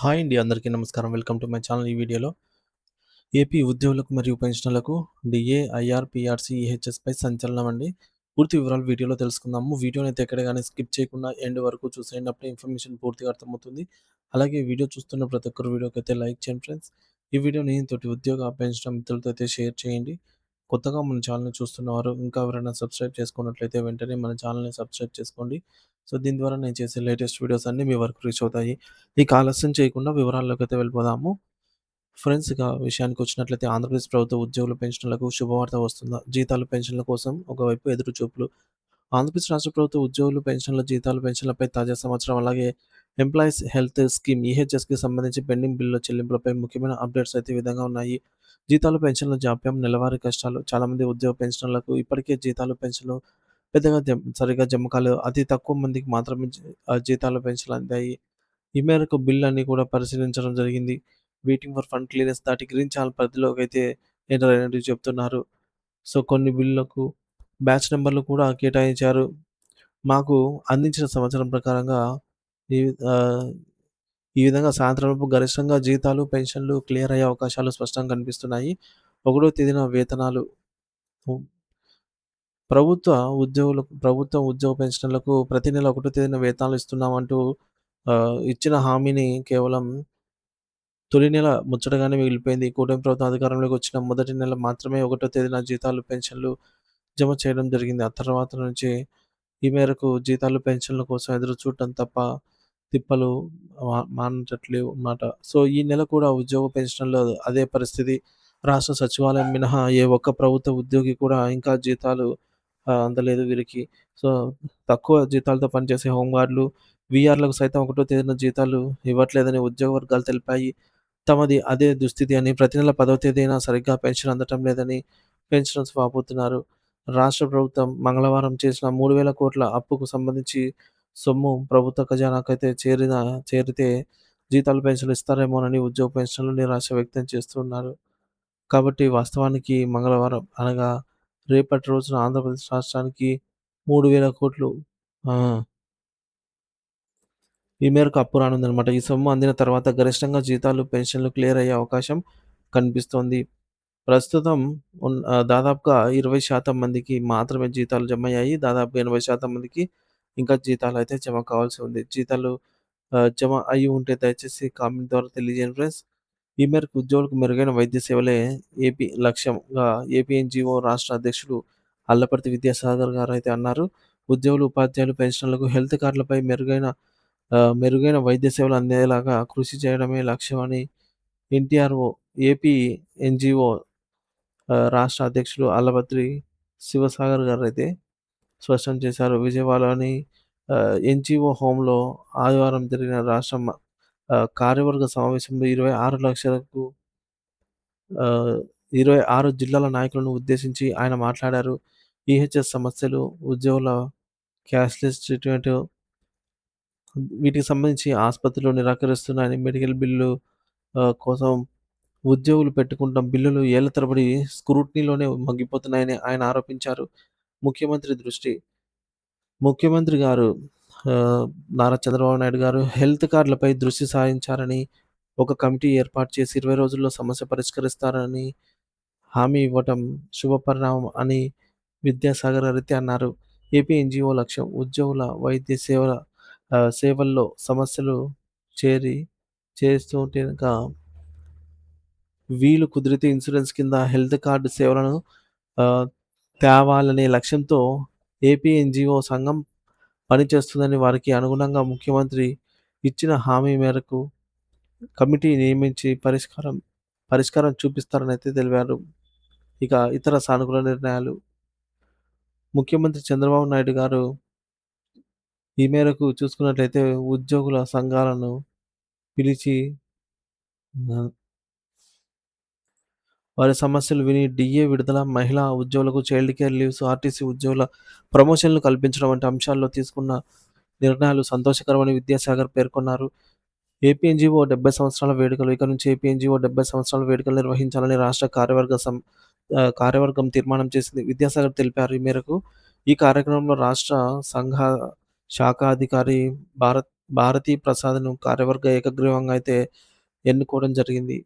Hi అండి అందరికీ నమస్కారం. వెల్కమ్ టు మై ఛానల్ ఈ వీడియోలో. ఏపీ ఉద్యోగులకు మరియు పెన్షన్లకు డిఏ ఐఆర్ పిఆర్సీ ఈహెచ్ఎస్ పై సంచలనం అండి. పూర్తి వివరాలు వీడియోలో తెలుసుకుందాము. వీడియోని అయితే ఎక్కడ కానీ స్కిప్ చేయకుండా ఎండ్ వరకు చూసేయండి. అప్పుడే ఇన్ఫర్మేషన్ పూర్తిగా అర్థమవుతుంది. అలాగే వీడియో చూస్తున్న ప్రతి ఒక్కరు వీడియోకి అయితే లైక్ చేయండి ఫ్రెండ్స్. ఈ వీడియోని తోటి ఉద్యోగ పెన్షన్ మిత్రులతో అయితే షేర్ చేయండి. కొత్తగా మన ఛానల్ని చూస్తున్నవారు ఇంకా ఎవరైనా సబ్స్క్రైబ్ చేసుకున్నట్లయితే వెంటనే మన ఛానల్ని సబ్స్క్రైబ్ చేసుకోండి. సో దీని ద్వారా నేను చేసే లేటెస్ట్ వీడియోస్ అన్నీ మీ వరకు రీచ్ అవుతాయి. ఇక ఆలస్యం చేయకుండా వివరాల్లోకి అయితే వెళ్ళిపోదాము. ఫ్రెండ్స్ ఇక విషయానికి వచ్చినట్లయితే ఆంధ్రప్రదేశ్ ప్రభుత్వ ఉద్యోగుల పెన్షన్లకు శుభవార్త వస్తుందా? జీతాలు పెన్షన్ల కోసం ఒకవైపు ఎదురు చూపులు ఆంధ్రప్రదేశ్ రాష్ట్ర ప్రభుత్వ ఉద్యోగులు పెన్షన్ల జీతాలు పెన్షన్లపై తాజా సమాచారం అలాగే ఎంప్లాయీస్ హెల్త్ స్కీమ్ ఈహెచ్ఎస్కి సంబంధించి పెండింగ్ బిల్లుల చెల్లింపులపై ముఖ్యమైన అప్డేట్స్ అయితే విధంగా ఉన్నాయి. జీతాలు పెన్షన్ల జాప్యం నెలవారీ కష్టాలు చాలామంది ఉద్యోగ పెన్షన్లకు ఇప్పటికే జీతాలు పెన్షన్లు పెద్దగా జమ్ సరిగా జమ కాలేదు. అతి తక్కువ మందికి మాత్రమే జీతాలు పెన్షన్లు అందాయి. ఈ మేరకు బిల్ అన్ని కూడా పరిశీలించడం జరిగింది. వెయిటింగ్ ఫర్ ఫండ్ క్లియరెన్స్ దాటి గ్రీన్ ఛానల్ పరిధిలోకి అయితే ఎంటర్ అయినట్టు చెప్తున్నారు. సో కొన్ని బిల్లులకు బ్యాచ్ నెంబర్లు కూడా కేటాయించారు. మాకు అందించిన సంవత్సరం ప్రకారంగా ఈ ఈ విధంగా సాయంత్రంలోపు గరిష్టంగా జీతాలు పెన్షన్లు క్లియర్ అయ్యే అవకాశాలు స్పష్టంగా కనిపిస్తున్నాయి. ఒకటో తేదీన వేతనాలు. ప్రభుత్వ ఉద్యోగులకు ప్రభుత్వ ఉద్యోగ పెన్షన్లకు ప్రతి నెల ఒకటో తేదీన వేతనాలు ఇస్తున్నామంటూ ఇచ్చిన హామీని కేవలం తొలి నెల ముచ్చటగానే మిగిలిపోయింది. కూటమి ప్రభుత్వం అధికారంలోకి వచ్చిన మొదటి నెల మాత్రమే ఒకటో తేదీన జీతాలు పెన్షన్లు జమ చేయడం జరిగింది. ఆ తర్వాత నుంచి ఈ మేరకు జీతాలు పెన్షన్ల కోసం ఎదురు చూడటం తప్ప తిప్పలు మా- మానట్లేవు అన్నమాట. సో ఈ నెల కూడా ఉద్యోగ పెన్షన్లో అదే పరిస్థితి. రాష్ట్ర సచివాలయం మినహా ఏ ఒక్క ప్రభుత్వ ఉద్యోగి కూడా ఇంకా జీతాలు అందలేదు వీరికి. సో తక్కువ జీతాలతో పనిచేసే హోంగార్డులు వీఆర్లకు సైతం ఒకటో తేదీన జీతాలు ఇవ్వట్లేదని ఉద్యోగ వర్గాలు తెలిపాయి. తమది అదే దుస్థితి అని ప్రతి నెల పదవ తేదీన సరిగ్గా పెన్షన్ అందటం లేదని పెన్షన్స్ వాపోతున్నారు. రాష్ట్ర ప్రభుత్వం మంగళవారం చేసిన మూడు వేల కోట్ల అప్పుకు సంబంధించి సొమ్ము ప్రభుత్వ ఖజానాకైతే చేరిన చేరితే జీతాలు పెన్షన్లు ఇస్తారేమోనని ఉద్యోగ పెన్షన్లు నిరాశ వ్యక్తం చేస్తున్నారు. కాబట్టి వాస్తవానికి మంగళవారం అనగా రేపటి రోజున ఆంధ్రప్రదేశ్ రాష్ట్రానికి మూడు వేల కోట్లు ఈ మేరకు అప్పు రానుందనమాట ఈ సొమ్ము అందిన తర్వాత గరిష్టంగా జీతాలు పెన్షన్లు క్లియర్ అయ్యే అవకాశం కనిపిస్తోంది. ప్రస్తుతం ఉన్ దాదాపుగా ఇరవై శాతం మందికి మాత్రమే జీతాలు జమ అయ్యాయి దాదాపు ఎనభై శాతం మందికి ఇంకా జీతాలు అయితే జమ కావాల్సి ఉంది. జీతాలు జమ అయి ఉంటే దయచేసి కామెంట్ ద్వారా తెలియజేయండి ఫ్రెండ్స్. ఈ మేరకు ఉద్యోగులకు మెరుగైన వైద్య సేవలే ఏపీ లక్ష్యంగా ఏపీఎన్జిఓ రాష్ట్ర అధ్యక్షుడు అల్లపర్తి విద్యాసాగర్ గారు అయితే అన్నారు. ఉద్యోగులు ఉపాధ్యాయులు పెన్షన్లకు హెల్త్ కార్డులపై మెరుగైన మెరుగైన వైద్య సేవలు అందేలాగా కృషి చేయడమే లక్ష్యమని ఎన్టీఆర్ఓ ఏపీ ఎన్జిఓ రాష్ట్ర అధ్యక్షులు అల్లభద్రి శివసాగర్ గారు అయితే స్పష్టం చేశారు. విజయవాడలోని ఎన్జిఓ హోంలో ఆదివారం జరిగిన రాష్ట్ర కార్యవర్గ సమావేశంలో ఇరవై ఆరు లక్షలకు ఇరవై ఆరు జిల్లాల నాయకులను ఉద్దేశించి ఆయన మాట్లాడారు. ఈహెచ్ఎస్ సమస్యలు ఉద్యోగుల క్యాష్లెస్ ట్రీట్మెంట్ వీటికి సంబంధించి ఆసుపత్రులు నిరాకరిస్తున్నాయని మెడికల్ బిల్లు కోసం ఉద్యోగులు పెట్టుకుంటున్న బిల్లులు ఏళ్ళ తరబడి స్క్రూట్నీలోనే మగ్గిపోతున్నాయని ఆయన ఆరోపించారు. ముఖ్యమంత్రి దృష్టి ముఖ్యమంత్రి గారు నారా చంద్రబాబు నాయుడు గారు హెల్త్ కార్డులపై దృష్టి సారించారని ఒక కమిటీ ఏర్పాటు చేసి ఇరవై రోజుల్లో సమస్య పరిష్కరిస్తారని హామీ ఇవ్వటం శుభపరిణామం అని విద్యాసాగర్ రెడ్డి అన్నారు. ఏపీ ఎన్జిఓ లక్ష్యం ఉద్యోగుల వైద్య సేవల సేవల్లో సమస్యలు చేరి చేస్తుంటే ఇంకా వీలు కుదిరితే ఇన్సూరెన్స్ కింద హెల్త్ కార్డు సేవలను తేవాలనే లక్ష్యంతో ఏపీ ఎన్జిఓ సంఘం పనిచేస్తుందని వారికి అనుగుణంగా ముఖ్యమంత్రి ఇచ్చిన హామీ మేరకు కమిటీ నియమించి పరిష్కారం పరిష్కారం చూపిస్తారని అయితే తెలిపారు. ఇక ఇతర సానుకూల నిర్ణయాలు. ముఖ్యమంత్రి చంద్రబాబు నాయుడు గారు ఈ మేరకు చూసుకున్నట్లయితే ఉద్యోగుల సంఘాలను పిలిచి వారి సమస్యలు విని డిఏ విడుదల మహిళా ఉద్యోగులకు చైల్డ్ కేర్ లీవ్స్ ఆర్టీసీ ఉద్యోగుల ప్రమోషన్లు కల్పించడం వంటి అంశాల్లో తీసుకున్న నిర్ణయాలు సంతోషకరమని విద్యాసాగర్ పేర్కొన్నారు ఏపీఎన్జీఓ డెబ్బై సంవత్సరాల వేడుకలు ఇక నుంచి ఏపీఎన్జీఓ డెబ్బై సంవత్సరాల వేడుకలు నిర్వహించాలని రాష్ట్ర కార్యవర్గ సం కార్యవర్గం తీర్మానం చేసింది విద్యాసాగర్ తెలిపారు ఈ మేరకు ఈ కార్యక్రమంలో రాష్ట్ర సంఘ శాఖాధికారి భారత్ భారతీ ప్రసాద్‌ను కార్యవర్గ ఏకగ్రీవంగా అయితే ఎన్నుకోవడం జరిగింది.